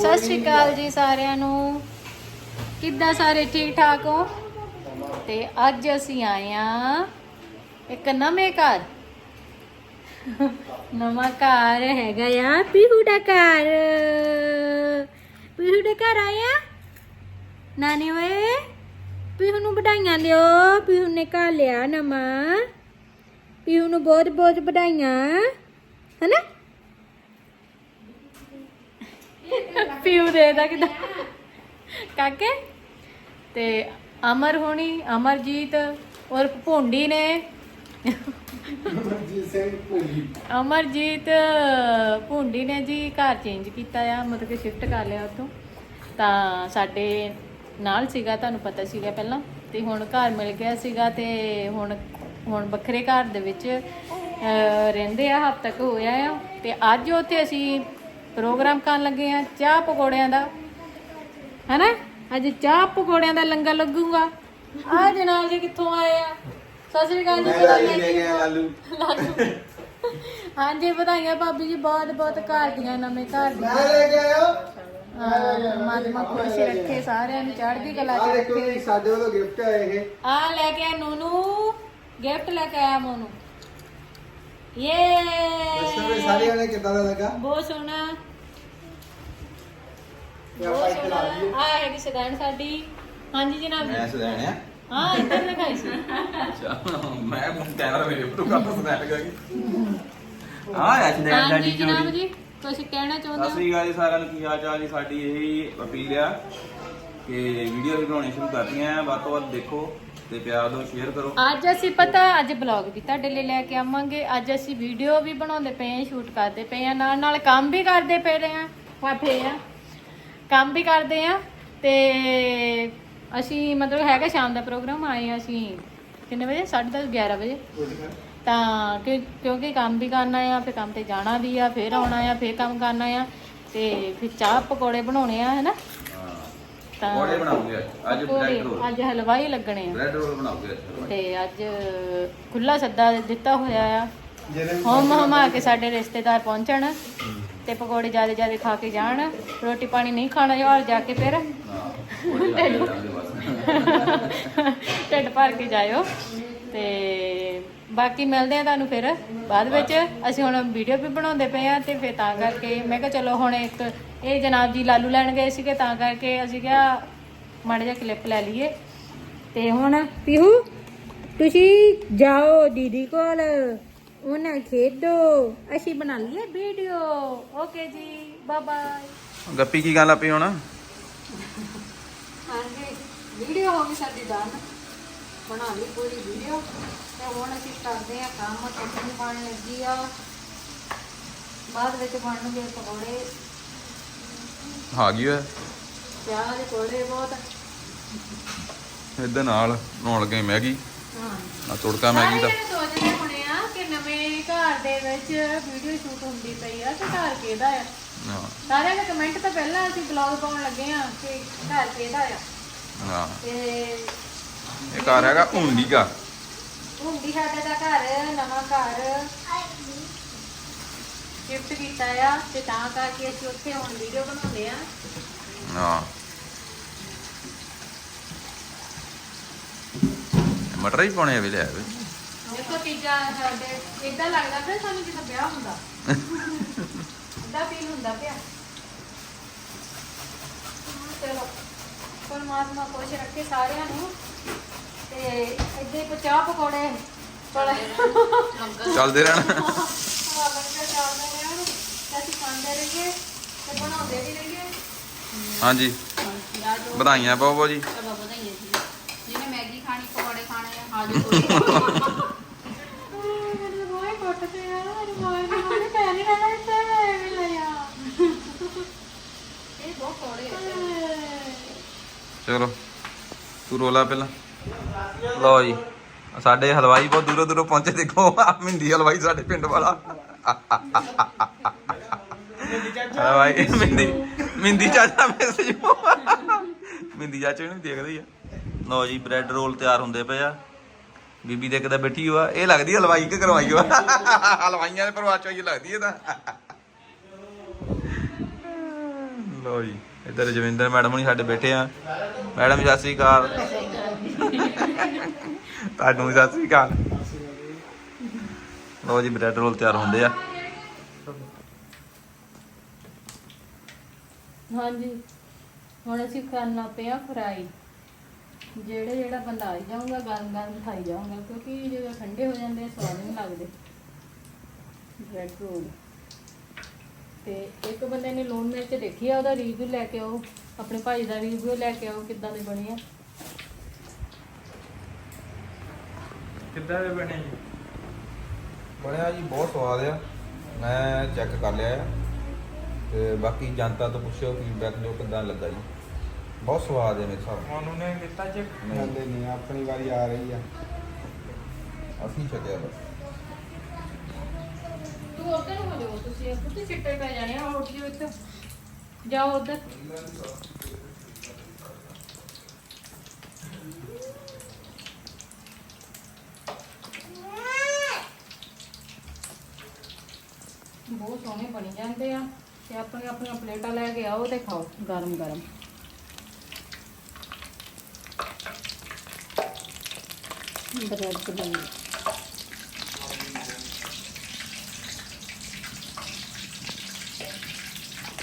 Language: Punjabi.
ਸਤਿ ਸ਼੍ਰੀ ਅਕਾਲ ਜੀ ਸਾਰਿਆਂ ਨੂੰ। ਕਿੱਦਾਂ ਸਾਰੇ ਠੀਕ ਠਾਕ ਹੋ? ਤੇ ਅੱਜ ਅਸੀਂ ਆਏ ਆ ਇੱਕ ਨਵੇਂ ਘਰ। ਨਵਾਂ ਘਰ ਹੈਗਾ ਆ ਪੀਹੂ ਦਾ ਘਰ। ਪੀਹੂ ਦਾ ਘਰ ਆਇਆ ਨਾਨੀ ਵੇ ਪੀਹੂ ਨੂੰ ਵਧਾਈਆਂ ਦਿਓ। ਪੀਹੂ ਨੇ ਘਰ ਲਿਆ ਨਵਾਂ। ਪੀਹੂ ਨੂੰ ਬਹੁਤ ਬਹੁਤ ਵਧਾਈਆਂ। ਹੈਨਾ? ਪੀਊ ਦੇ ਦਾ ਕਿਦਾਂ? ਕਾਕੇ? ਤੇ ਅਮਰ ਹੋਣੀ ਅਮਰਜੀਤ ਔਰ ਭੁੰਡੀ ਨੇ? ਅਮਰਜੀਤ ਭੁੰਡੀ। ਨੇ ਜੀ ਘਰ ਚੇਂਜ ਕੀਤਾ ਆ ਮਤਲਬ ਕਿ ਸ਼ਿਫਟ ਕਰ ਲਿਆ ਉੱਥੋਂ। ਤਾਂ ਸਾਡੇ ਨਾਲ ਸੀਗਾ ਤੁਹਾਨੂੰ ਪਤਾ ਸੀਗਾ ਪਹਿਲਾਂ। ਤੇ ਹੁਣ ਘਰ ਮਿਲ ਗਿਆ ਸੀਗਾ ਤੇ ਹੁਣ ਹੁਣ ਵੱਖਰੇ ਘਰ ਦੇ ਵਿੱਚ ਅਹ, ਰਹਿੰਦੇ ਆ ਹਫ਼ਤਾ ਕੁ ਹੋਇਆ ਆ। ਤੇ ਅੱਜ ਉੱਥੇ ਅਸੀਂ ਪ੍ਰੋਗਰਾਮ ਕਰਨ ਲੱਗੇ ਆ ਚਾਹ ਪਕੌੜਿਆਂ ਦਾ। ਹੈਨਾ? ਅੱਜ ਚਾਹ ਪਕੌੜਿਆਂ ਦਾ ਲੰਗਰ ਲੱਗੂਗਾ। ਆ ਜਨਾਬ ਜੀ ਕਿੱਥੋਂ ਆਏ ਆ? ਸਤਿ ਸ੍ਰੀ ਅਕਾਲ ਜੀ ਵਧਾਈਆਂ ਜੀ। ਲਾਲੂ। ਹਾਂਜੀ ਵਧਾਈਆਂ ਭਾਬੀ ਜੀ ਬਹੁਤ ਬਹੁਤ ਘਰ ਦੀਆਂ ਨਵੇਂ ਘਰ ਦੀਆਂ। ਮੈਂ ਲੈ ਕੇ ਆਇਓ ਹਾਂ, ਪਰਮਾਤਮਾ ਖੁਸ਼ ਰੱਖੇ ਸਾਰਿਆਂ ਨੂੰ ਚੜ੍ਹਦੀ ਕਲਾ ਚ ਰੱਖੇ ਸਾਡੇ ਵੱਲੋਂ ਗਿਫਟ ਹੈ ਇਹ। ਆ ਲੈ ਕੇ ਆ ਨੂਨੂ ਗਿਫਟ ਲੈ ਕੇ ਆਇਆ ਮੋਨੂ। ਯੇ ਦੱਸੋ ਵੀ ਸਾਰਿਆਂ ਨੇ ਕਿੱਦਾਂ ਦਾ ਲੱਗਾ? ਬਹੁਤ ਸੋਹਣਾ। ਇਹ ਆਪਾਂ ਇੱਥੇ ਲਾ ਦਈਏ ਆ ਹੈਗੀ ਸਦਾਨ ਸਾਡੀ। ਹਾਂਜੀ ਜਨਾਬ ਮੈਂ ਜੀ ਸੁਣਿਆ ਆ। ਹਾਂ ਇੱਧਰ ਦਿਖਾਈ ਸੀ। ਅੱਛਾ ਮੈਂ ਕੈਮਰਾ ਮੇਰੇ ਉੱਪਰ ਕਰਦਾ ਸੁਣਿਆ ਲੱਗਾ ਕਿ। ਹਾਂ ਐ ਚੰਦੇ ਹਾਂਜੀ ਡੈਡੀ ਜਨਾਬ ਜੋੜੀ ਜੀ ਤੁਸੀਂ ਕਹਿਣਾ ਸਤਿ ਚਾਹੁੰਦੇ ਹੋ? ਸ੍ਰੀ ਅਕਾਲ ਜੀ ਸਾਰਿਆਂ ਨੂੰ ਕੀ ਹਾਲ ਚਾਲ ਜੀ? ਸਾਡੀ ਇਹੀ ਅਪੀਲ ਆ ਕਿ ਵੀਡੀਓ ਵੀ ਬਣਾਉਣੀ ਸ਼ੁਰੂ ਕਰਤੀਆਂ। ਆ ਵੱਧ ਤੋਂ ਵੱਧ ਦੇਖੋ ਤੇ ਪਿਆਰ ਦਿਓ ਸ਼ੇਅਰ ਕਰੋ। ਅੱਜ ਅਸੀਂ ਪਤਾ ਅੱਜ ਬਲੌਗ ਵੀ ਤੁਹਾਡੇ ਲਈ ਲੈ ਕੇ ਆਵਾਂਗੇ। ਅੱਜ ਅਸੀਂ ਵੀਡੀਓ ਵੀ ਬਣਾਉਂਦੇ ਪਏ ਹਾਂ ਸ਼ੂਟ ਕਰਦੇ ਪਏ ਹਾਂ ਨਾਲ ਨਾਲ ਕੰਮ ਵੀ ਕਰਦੇ ਪਏ ਰਹੇ ਹਾਂ। ਕੰਮ ਵੀ ਕਰਦੇ ਹਾਂ ਤੇ ਅਸੀਂ ਮਤਲਬ ਹੈਗਾ ਸ਼ਾਮ ਦਾ ਪ੍ਰੋਗਰਾਮ ਆਏ ਹਾਂ ਅਸੀਂ ਕਿੰਨੇ ਵਜੇ? 10:30 11 ਵਜੇ। ਤਾਂ ਕਿ- ਕਿਉਂਕਿ ਕੰਮ ਵੀ ਕਰਨਾ ਆ ਫਿਰ ਕੰਮ ਤੇ ਜਾਣਾ ਵੀ ਆ ਫਿਰ ਆਉਣਾ ਆ ਫਿਰ ਕੰਮ ਕਰਨਾ ਆ ਤੇ ਫਿਰ ਚਾਹ ਪਕੌੜੇ ਬਣਾਉਣੇ ਆ ਹੈਨਾ? ਹਾਂ ਤਾਂ ਕੋੜੇ ਬਣਾਉਂਗੇ ਅੱਜ। ਅੱਜ ਪਕੌੜੇ, ਬ੍ਰੈਡ ਰੋਲ। ਅੱਜ ਹਲਵਾਈ ਲੱਗਣੇ ਆ। ਬ੍ਰੈਡ ਰੋਲ ਬਣਾਉਂਗੇ ਅੱਜ ਤੇ ਅੱਜ ਖੁੱਲਾ ਸੱਦਾ ਦਿੱਤਾ ਹੋਇਆ ਆ। ਹੋਮ ਹਮਾ ਕੇ ਸਾਡੇ ਰਿਸ਼ਤੇਦਾਰ ਪਹੁੰਚਣ। ਤੇ ਪਕੌੜੇ ਜ਼ਿਆਦਾ ਜ਼ਿਆਦਾ ਖਾ ਕੇ ਜਾਣ, ਰੋਟੀ ਪਾਣੀ ਨਹੀਂ ਖਾਣਾ ਯਾਰ ਜਾ ਕੇ ਫਿਰ ਢਿੱਡ ਭਰ ਕੇ ਜਾਇਓ। ਤੇ ਬਾਕੀ ਮਿਲਦੇ ਆ ਤੁਹਾਨੂੰ ਫਿਰ ਬਾਅਦ ਵਿੱਚ। ਅਸੀਂ ਹੁਣ ਵੀਡੀਓ ਵੀ ਬਣਾਉਂਦੇ ਪਏ ਆ ਤੇ ਫਿਰ ਤਾਂ ਕਰਕੇ ਮੈਂ ਕਿਹਾ ਚਲੋ ਹੁਣ ਇੱਕ ਇਹ ਜਨਾਬ ਜੀ ਲਾਲੂ ਲੈਣ ਗਏ ਸੀਗੇ, ਤਾਂ ਕਰਕੇ ਅਸੀਂ ਕਿਹਾ ਮਾੜਾ ਜਿਹਾ ਕਲਿੱਪ ਲੈ ਲਈਏ। ਤੇ ਹੁਣ ਪੀਹੂ, ਤੁਸੀਂ ਜਾਓ ਦੀਦੀ ਕੋਲ। ਉਹਨਾਂ ਖੇਡੋ। ਅਸੀਂ ਬਣਾ ਲਈਏ ਵੀਡੀਓ ਓਕੇ ਜੀ ਬਾਏ ਬਾਏ ਗੱਪੀ ਕੀ ਗੱਲ ਆਪੀ ਹੁਣ? ਹਾਂਜੀ ਵੀਡੀਓ ਹੋ ਗਈ ਸਾਡੀ ਡਨ ਬਣਾ ਲਈ ਪੂਰੀ ਵੀਡੀਓ ਤੇ ਹੁਣ ਅਸੀਂ ਕਰਦੇ ਆ ਕੰਮ ਚਟਨੀ ਪਾਣ ਲੱਗੀ ਆ। ਬਾਅਦ ਵਿੱਚ ਬਣਨਗੇ ਪਕੌੜੇ। ਆ ਗਈ ਓਏ। ਪਿਆਜ਼ ਦੇ ਕੋਲੇ ਬਹੁਤ। ਇਦਾਂ ਨਾਲ ਬਣਾਉਣ ਲੱਗੇ ਮੈਗੀ। ਹਾਂ ਆ ਤੁੜਕਾ ਮੈਗੀ ਦਾ। ਸਾਰੇ ਜਣੇ ਸੋਚਦੇ ਹੋਣੇ ਆ ਕਿ ਨਵੇਂ ਘਰ ਦੇ ਵਿੱਚ ਵੀਡੀਓ ਸ਼ੂਟ ਹੁੰਦੀ ਪਈ ਆ ਤੇ ਘਰ ਕਿਹਦਾ ਆ? ਹਾਂ। ਸਾਰਿਆਂ ਦੇ ਕਮੈਂਟ ਤਾਂ ਪਹਿਲਾਂ ਅਸੀਂ ਬਲੌਗ ਪਾਉਣ ਲੱਗੇ ਆ ਕਿ ਘਰ ਕਿਹਦਾ ਆ। ਹਾਂ। ਤੇ ਇਹ ਘਰ ਹੈਗਾ ਹੁੰਡੀ ਦਾ ਹੁੰਦੀ ਸਾਡੇ ਦਾ ਘਰ ਨਵਾਂ ਘਰ ਸ਼ਿਫਟ ਕੀਤਾ ਆ ਤੇ ਤਾਂ ਕਰਕੇ ਅਸੀਂ ਉੱਥੇ ਹੁਣ ਵੀਡੀਓ ਬਣਾਉਂਦੇ ਆ। ਹਾਂ। ਮਟਰ ਹੀ ਪਾਉਣੇ ਆ ਵੀ ਲੈ ਵੇ ਦੇਖੋ ਤੀਜਾ ਸਾਡੇ ਇਦਾਂ ਲੱਗਦਾ ਪਿਆ ਸਾਨੂੰ ਜਿੱਦਾਂ ਵਿਆਹ ਹੁੰਦਾ। ਇਦਾਂ ਫੀਲ ਹੁੰਦਾ ਪਿਆ। ਚਲੋ ਪਰਮਾਤਮਾ ਖੁਸ਼ ਰੱਖੇ ਸਾਰਿਆਂ ਨੂੰ। ਤੇ ਇੱਦੇ ਕੋ ਚਾਹ ਪਕੌੜੇ ਬੜਾ ਚੱਲਦੇ ਰਹਿਣਾ। ਲੰਗਰ ਚੱਲਦੇ ਰਹਿਣ। ਤੇ ਅਸੀਂ ਖਾਂਦੇ ਰਹੀਏ ਤੇ ਬਣਾਉਂਦੇ ਵੀ ਰਹੀਏ। ਹਾਂਜੀ। ਵਧਾਈਆਂ ਬਹੁਤ ਬਹੁਤ ਜੀ। ਚਲੋ ਵਧਾਈਆਂ ਜੀ। ਜਿਹਨੇ ਮੈਗੀ ਖਾਣੀ ਪਕੌੜੇ ਖਾਣੇ ਆ ਆ ਜਾਓ ਕੋਈ ਮੈਨੂੰ ਰੋਏ ਕੁੱਟਦੇ ਆ ਮੈਨੂੰ ਰੋਏ ਨਹੀਂ ਮਾਰੇ ਪੈ ਨਹੀਂ ਰਹਿਣਾ ਇੱਥੇ ਮੈਂ ਵੀ ਲਿਆ ਇਹ ਬਹੁਤ ਕੌੜੇ ਆ ਚਲੋ, ਤੂੰ ਰੋਲਾ ਪਹਿਲਾਂ। ਲਓ ਜੀ, ਸਾਡੇ ਹਲਵਾਈ ਬਹੁਤ ਦੂਰੋਂ ਦੂਰੋਂ ਪਹੁੰਚੇ, ਦੇਖੋ ਆ ਮਿੰਦੀ ਹਲਵਾਈ ਸਾਡੇ ਪਿੰਡ ਵਾਲਾ। ਹਲਵਾਈ ਮਿੰਦੀ ਮਿੰਦੀ ਚਾਚਾ ਮੈਸੇਜ ਮਿੰਦੀ ਚਾਚਾ ਨੂੰ ਦੇਖਦੇ ਹੀ ਆ। ਲਓ ਜੀ ਬ੍ਰੈਡ ਰੋਲ ਤਿਆਰ ਹੁੰਦੇ ਪਏ ਆ। ਬੀਬੀ ਦੇ ਕਿਤੇ ਬੈਠੀ ਹੋਆ, ਇਹ ਲੱਗਦੀ ਹਲਵਾਈ ਕਿ ਕਰਵਾਈ ਹੋਆ? ਹਲਵਾਈਆਂ ਦੇ ਪਰਵਾਹ ਚੋਂ ਹੀ ਲੱਗਦੀ ਇਹ ਤਾਂ। ਲੋ ਜੀ ਇੱਧਰ ਜਵਿੰਦਰ ਮੈਡਮ ਹੁਣੀ ਸਾਡੇ ਬੈਠੇ ਆ। ਮੈਡਮ ਜੀ, ਸਤਿ ਸ੍ਰੀ ਅਕਾਲ। ਤੁਹਾਨੂੰ ਵੀ ਸਤਿ ਸ੍ਰੀ ਅਕਾਲ। ਲੋ ਜੀ ਬ੍ਰੈਡ ਰੋਲ ਤਿਆਰ ਹੁੰਦੇ ਆ। ਹਾਂਜੀ। ਹੁਣ ਅਸੀਂ ਕਰਨਾ ਪਿਆ ਫਰਾਈ। ਜਿਹੜੇ ਜਿਹੜਾ ਬੰਦਾ ਆਈ ਜਾਊਗਾ ਗਰਮ ਗਰਮ ਖਾਈ ਜਾਊਗਾ ਕਿਉਂਕਿ ਜਦੋਂ ਠੰਡੇ ਹੋ ਜਾਂਦੇ ਆ ਸਵਾਦ ਨਹੀਂ ਲੱਗਦੇ। Bread roll. ਤੇ ਇੱਕ ਬੰਦੇ ਨੇ ਲੂਣ ਮਿਰਚ ਦੇਖੀ ਆ ਉਹਦਾ ਰਿਵਿਊ ਲੈ ਕੇ ਆਓ ਆਪਣੇ ਭਾਈ ਦਾ ਰਿਵਿਊ ਲੈ ਕੇ ਆਓ ਕਿੱਦਾਂ ਦੇ ਬਣੇ ਆ। ਕਿੱਦਾਂ ਦੇ ਬਣੇ ਜੀ? ਬਣਿਆ ਜੀ ਬਹੁਤ ਸਵਾਦ ਆ। ਮੈਂ ਚੈੱਕ ਕਰ ਲਿਆ ਆ। ਤੇ ਬਾਕੀ ਜਨਤਾ ਤੋਂ ਪੁੱਛਿਓ ਫੀਡਬੈਕ ਦਿਓ ਕਿੱਦਾਂ ਲੱਗਾ ਜੀ। ਬਹੁਤ ਸਵਾਦ ਹੈ ਮੇਰੇ ਹਿਸਾਬ ਮੋਨੂ ਨੇ ਦਿੱਤਾ ਜੇ ਜਾਂਦੇ ਨਹੀਂ ਆਪਣੀ ਵਾਰੀ ਆ ਰਹੀ ਆ। ਅਸੀਂ ਛਕਿਆ ਬਸ। ਤੂੰ ਉੱਧਰ ਹੋ ਜਾਓ, ਤੁਸੀਂ ਉੱਥੇ ਛਿੱਟੇ ਪੈ ਜਾਣੇ ਆ ਉੱਠ ਜਾਓ ਇੱਥੇ ਜਾਓ ਉੱਧਰ। ਬਹੁਤ ਸੋਹਣੇ ਬਣੀ ਜਾਂਦੇ ਆ। ਤੇ ਆਪਣੀ ਆਪਣੀਆਂ ਪਲੇਟਾਂ ਲੈ ਕੇ ਆਓ ਤੇ ਖਾਓ, ਗਰਮ ਗਰਮ। ਬ੍ਰੈਡ ਬਣੀ